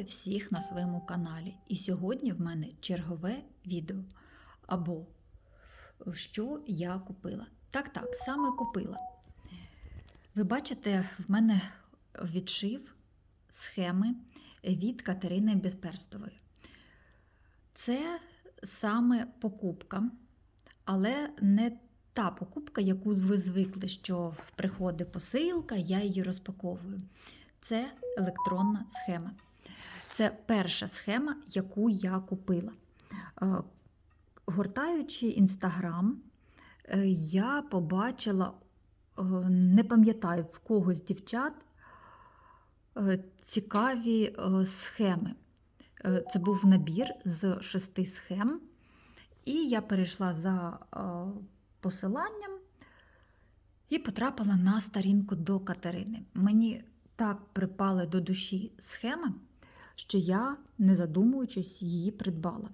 Вітаю всіх на своєму каналі. І сьогодні в мене чергове відео. Або що я купила. Так, так, саме купила. Ви бачите, в мене відшив схеми від Катерини Безперстової. Це саме покупка, але не та покупка, яку ви звикли, що приходить посилка, я її розпаковую. Це електронна схема. Це перша схема, яку я купила. Е, Гортаючи інстаграм, е, я побачила, е, не пам'ятаю, в кого з дівчат цікаві схеми. Це був набір з шести схем, і я перейшла за посиланням і потрапила на сторінку до Катерини. Мені так припали до душі схеми, що я, не задумуючись, її придбала.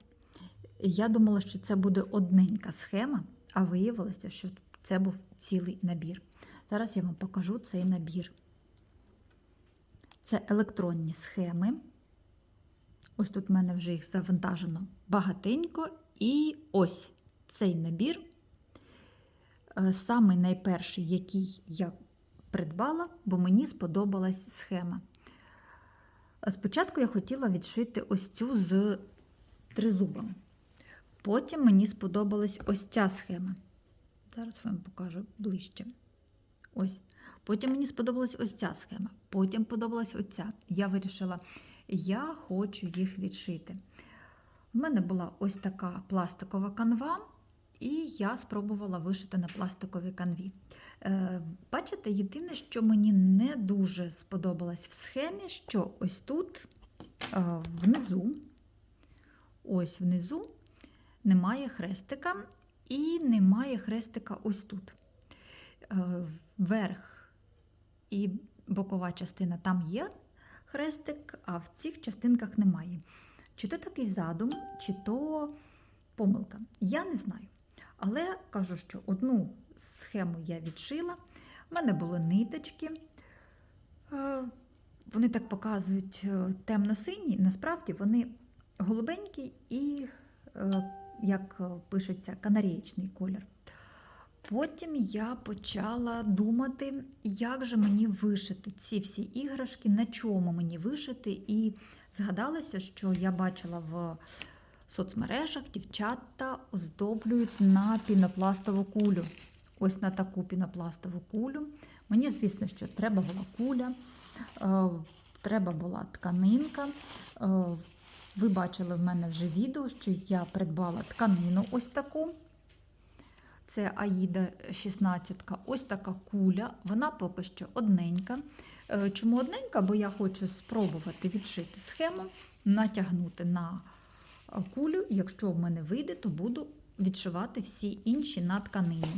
Я думала, що це буде одненька схема, а виявилося, що це був цілий набір. Зараз я вам покажу цей набір. Це електронні схеми. Ось тут в мене вже їх завантажено багатенько. І ось цей набір. Е, Самий найперший, який я придбала, бо мені сподобалась схема. Спочатку я хотіла відшити ось цю з тризубом. Потім мені сподобалась ось ця схема. Зараз вам покажу ближче. Ось. Потім мені сподобалась ось ця схема. Потім подобалась оця. Я вирішила, я хочу їх відшити. У мене була ось така пластикова канва, і я спробувала вишити на пластиковій канві. Е, Бачите, єдине, що мені не дуже сподобалось в схемі, що ось тут е, внизу, ось внизу немає хрестика і немає хрестика ось тут. Е, Верх і бокова частина там є хрестик, а в цих частинках немає. Чи то такий задум, чи то помилка. Я не знаю. Але кажу, що одну схему я відшила. У мене були ниточки. Е, Вони так показують е, темно-сині, насправді вони голубенькі і, е, як пишеться, канарієчний колір. Потім я почала думати, як же мені вишити ці всі іграшки, на чому мені вишити. І згадалося, що я бачила в соцмережах дівчата оздоблюють на пінопластову кулю. Ось на таку пінопластову кулю. Мені, звісно, що треба була куля, е, треба була тканинка. Е, Ви бачили в мене вже відео, що я придбала тканину ось таку. Це Аїда 16. Ось така куля. Вона поки що одненька. Е, Чому одненька? Бо я хочу спробувати відшити схему, натягнути на кулю. Якщо в мене вийде, то буду відшивати всі інші на тканині.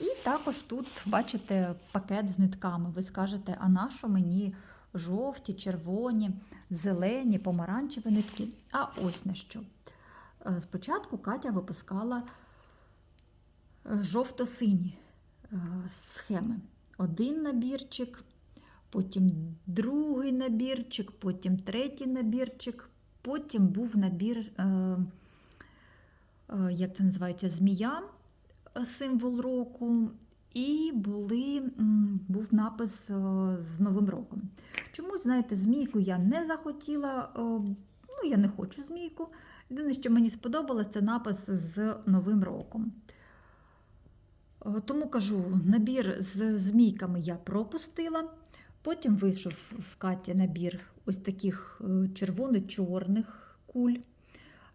І також тут, бачите, пакет з нитками. Ви скажете, а на що мені жовті, червоні, зелені, помаранчеві нитки? А ось на що. Е, Спочатку Катя випускала е, жовто-сині е, схеми. Один набірчик, потім другий набірчик, потім третій набірчик, потім був набір, е, е, як це називається, змія, е, символ року, і були, був напис з Новим роком. Чому, знаєте, змійку я не захотіла, ну, я не хочу змійку. Єдине, що мені сподобалось, це напис з Новим роком. Тому кажу, набір з змійками я пропустила. Потім вийшов в Каті набір ось таких е, червоно-чорних куль.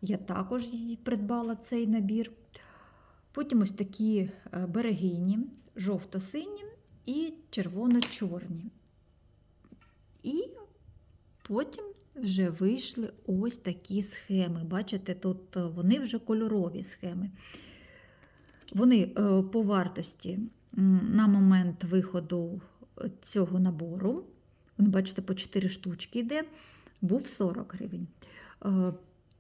Я також їй придбала цей набір. Потім ось такі е, берегині, жовто-сині і червоно-чорні. І потім вже вийшли ось такі схеми. Бачите, тут е, вони вже кольорові схеми. Вони по вартості на момент виходу цього набору, ви бачите, по 4 штучки йде, був 40 гривень. Е,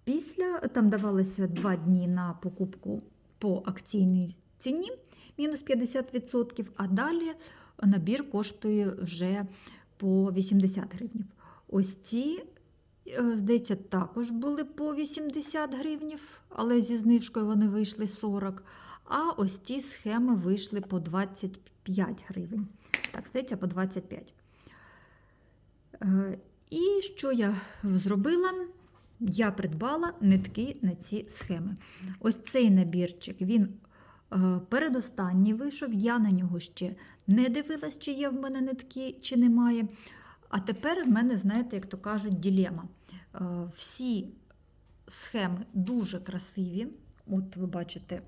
Після там давалося 2 дні на покупку по акційній ціні, мінус 50%, а далі набір коштує вже по 80 гривень. Ось ці е, здається, також були по 80 гривнів, але зі знижкою вони вийшли 40. А ось ті схеми вийшли по 25 гривень. Так, здається, по 25. Е, І що я зробила? Я придбала нитки на ці схеми. Ось цей набірчик, він е, передостанній вийшов. Я на нього ще не дивилась, чи є в мене нитки, чи немає. А тепер в мене, знаєте, як то кажуть, ділема. Е, Всі схеми дуже красиві. От ви бачите,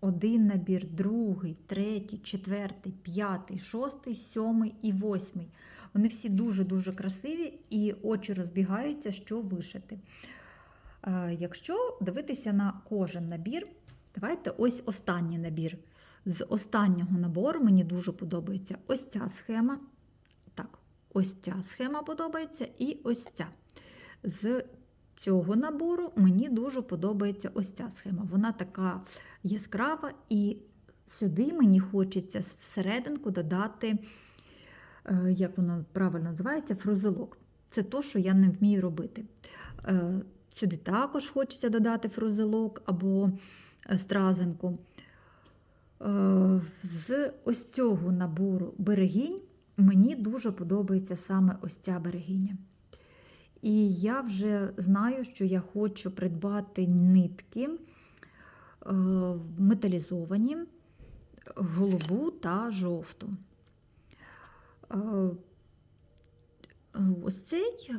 один набір, другий, третій, четвертий, п'ятий, шостий, сьомий і восьмий. Вони всі дуже-дуже красиві і очі розбігаються, що вишити. Е, Якщо дивитися на кожен набір, давайте ось останній набір. З останнього набору мені дуже подобається ось ця схема. Так, ось ця схема подобається і ось ця. З цього набору мені дуже подобається ось ця схема. Вона така яскрава, і сюди мені хочеться всерединку додати, е, як воно правильно називається, фрузелок. Це то, що я не вмію робити. Е, Сюди також хочеться додати фрузелок або е, стразинку. З ось цього набору берегінь мені дуже подобається саме ось ця берегиня. І я вже знаю, що я хочу придбати нитки е, металізовані, голубу та жовту. Е, Ось цей,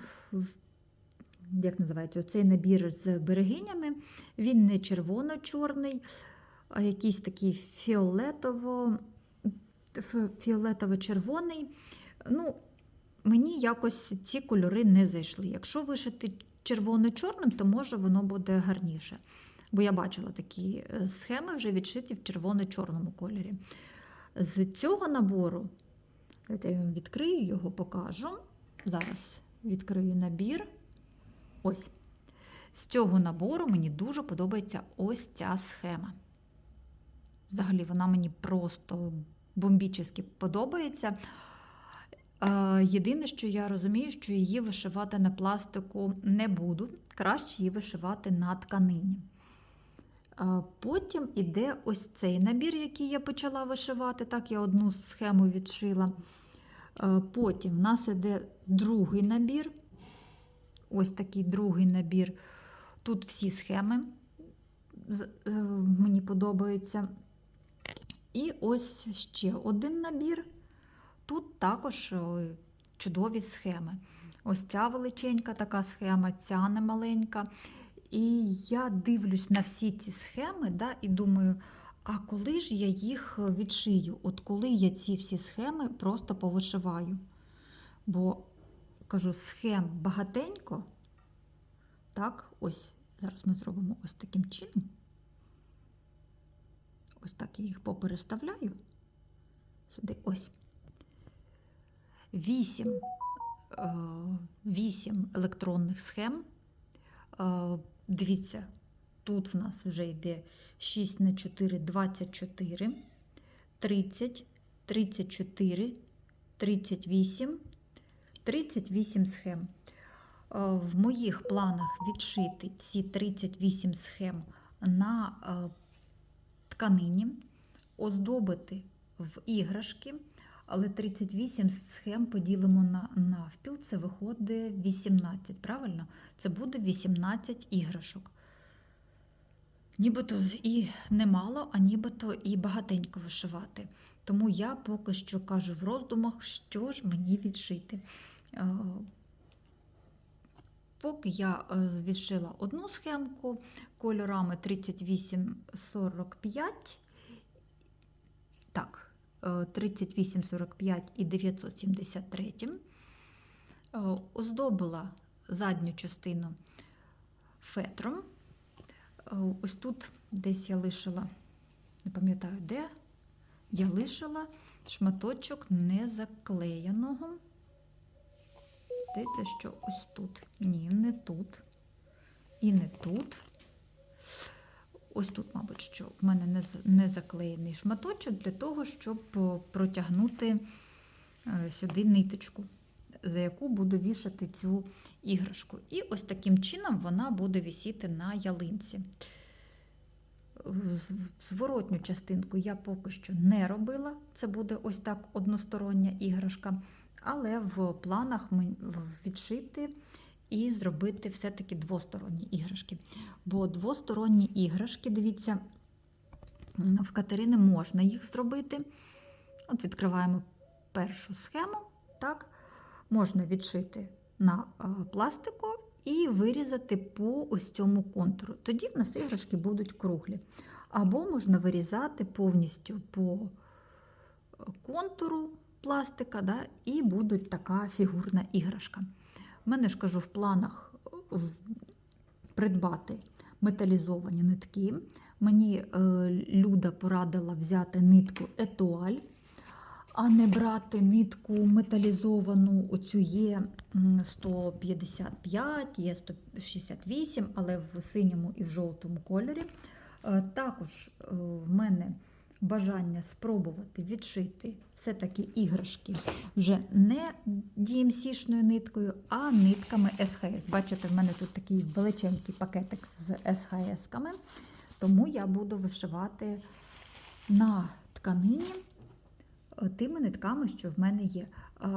як називається, оцей набір з берегинями, він не червоно-чорний, а якийсь такий фіолетово, фіолетово-червоний. Ну, мені якось ці кольори не зайшли. Якщо вишити червоно-чорним, то може воно буде гарніше. Бо я бачила такі е, схеми вже відшиті в червоно-чорному кольорі. З цього набору, я вам відкрию його, покажу. Зараз відкрию набір. Ось. З цього набору мені дуже подобається ось ця схема. Взагалі, вона мені просто бомбічно подобається. Е, Єдине, що я розумію, що її вишивати на пластику не буду. Краще її вишивати на тканині. Е, Потім іде ось цей набір, який я почала вишивати. Так, я одну схему відшила. Е, Потім в нас іде другий набір. Ось такий другий набір. Тут всі схеми мені подобаються. І ось ще один набір. Тут також чудові схеми. Ось ця величенька така схема, ця немаленька. І я дивлюсь на всі ці схеми да, і думаю, а коли ж я їх відшию? От коли я ці всі схеми просто повишиваю? Бо кажу, схем багатенько. Так, ось зараз ми зробимо ось таким чином. Ось так я їх попереставляю. Сюди ось. Вісім, е, вісім електронних схем. Е, Дивіться, тут в нас вже йде 6 на 4, 24, 30, 34, 38, 38 схем. Е, В моїх планах відшити ці 38 схем на е, тканині, оздобити в іграшки, але 38 схем поділимо на навпіл, це виходить 18, правильно? Це буде 18 іграшок. Нібито і немало, а нібито і багатенько вишивати. Тому я поки що кажу в роздумах, що ж мені відшити. Е, Поки я е, відшила одну схемку кольорами 3845, так, 3845 і 973, е, оздобила задню частину фетром. Е, Ось тут десь я лишила, не пам'ятаю де, я лишила шматочок незаклеєного. Здається, що ось тут. Ні, не тут. І не тут. Ось тут, мабуть, що в мене не, заклеєний шматочок для того, щоб е, протягнути е, сюди ниточку. за яку буду вішати цю іграшку. І ось таким чином вона буде висіти на ялинці. Зворотню частинку я поки що не робила. Це буде ось так одностороння іграшка. Але в планах відшити і зробити все-таки двосторонні іграшки. Бо двосторонні іграшки, дивіться, в Катерини можна їх зробити. От відкриваємо першу схему. Так? Можна відшити на е, пластику і вирізати по ось цьому контуру. Тоді в нас іграшки будуть круглі. Або можна вирізати повністю по е, контуру пластика, да, і буде така фігурна іграшка. У мене ж кажу в планах е, придбати металізовані нитки. Мені е, Люда порадила взяти нитку етуаль, а не брати нитку металізовану. Оцю є 155, є 168, але в синьому і в жовтому кольорі. Е, Також в мене бажання спробувати відшити все-таки іграшки вже не DMC-шною ниткою, а нитками СХС. Бачите, в мене тут такий величенький пакетик з СХС-ками, тому я буду вишивати на тканині е, тими нитками, що в мене є. Е,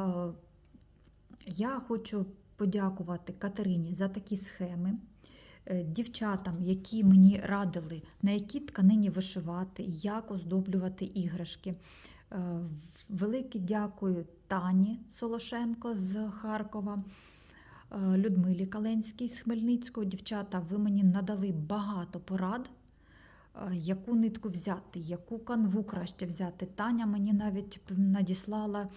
Я хочу подякувати Катерині за такі схеми. Е, Дівчатам, які мені радили, на якій тканині вишивати, як оздоблювати іграшки. Е, Велике дякую Тані Солошенко з Харкова, е, Людмилі Каленській з Хмельницького. Дівчата, ви мені надали багато порад, яку нитку взяти, яку канву краще взяти. Таня мені навіть надіслала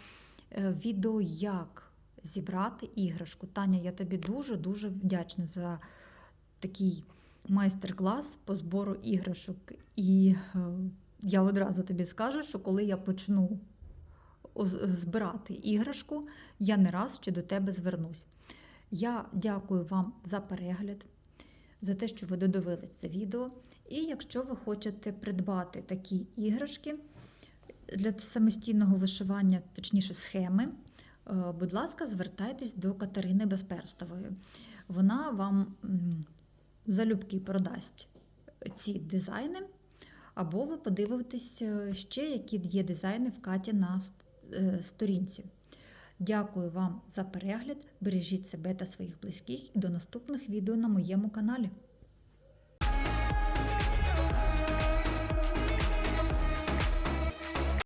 відео, як зібрати іграшку. Таня, я тобі дуже-дуже вдячна за такий майстер-клас по збору іграшок. І е, я одразу тобі скажу, що коли я почну збирати іграшку, я не раз ще до тебе звернусь. Я дякую вам за перегляд, за те, що ви додивились це відео. І якщо ви хочете придбати такі іграшки для самостійного вишивання, точніше схеми, е, будь ласка, звертайтесь до Катерини Безперстової. Вона вам залюбки продасть ці дизайни, або ви подивитесь е, ще, які є дизайни в Каті на е, сторінці. Дякую вам за перегляд. Бережіть себе та своїх близьких і до наступних відео на моєму каналі.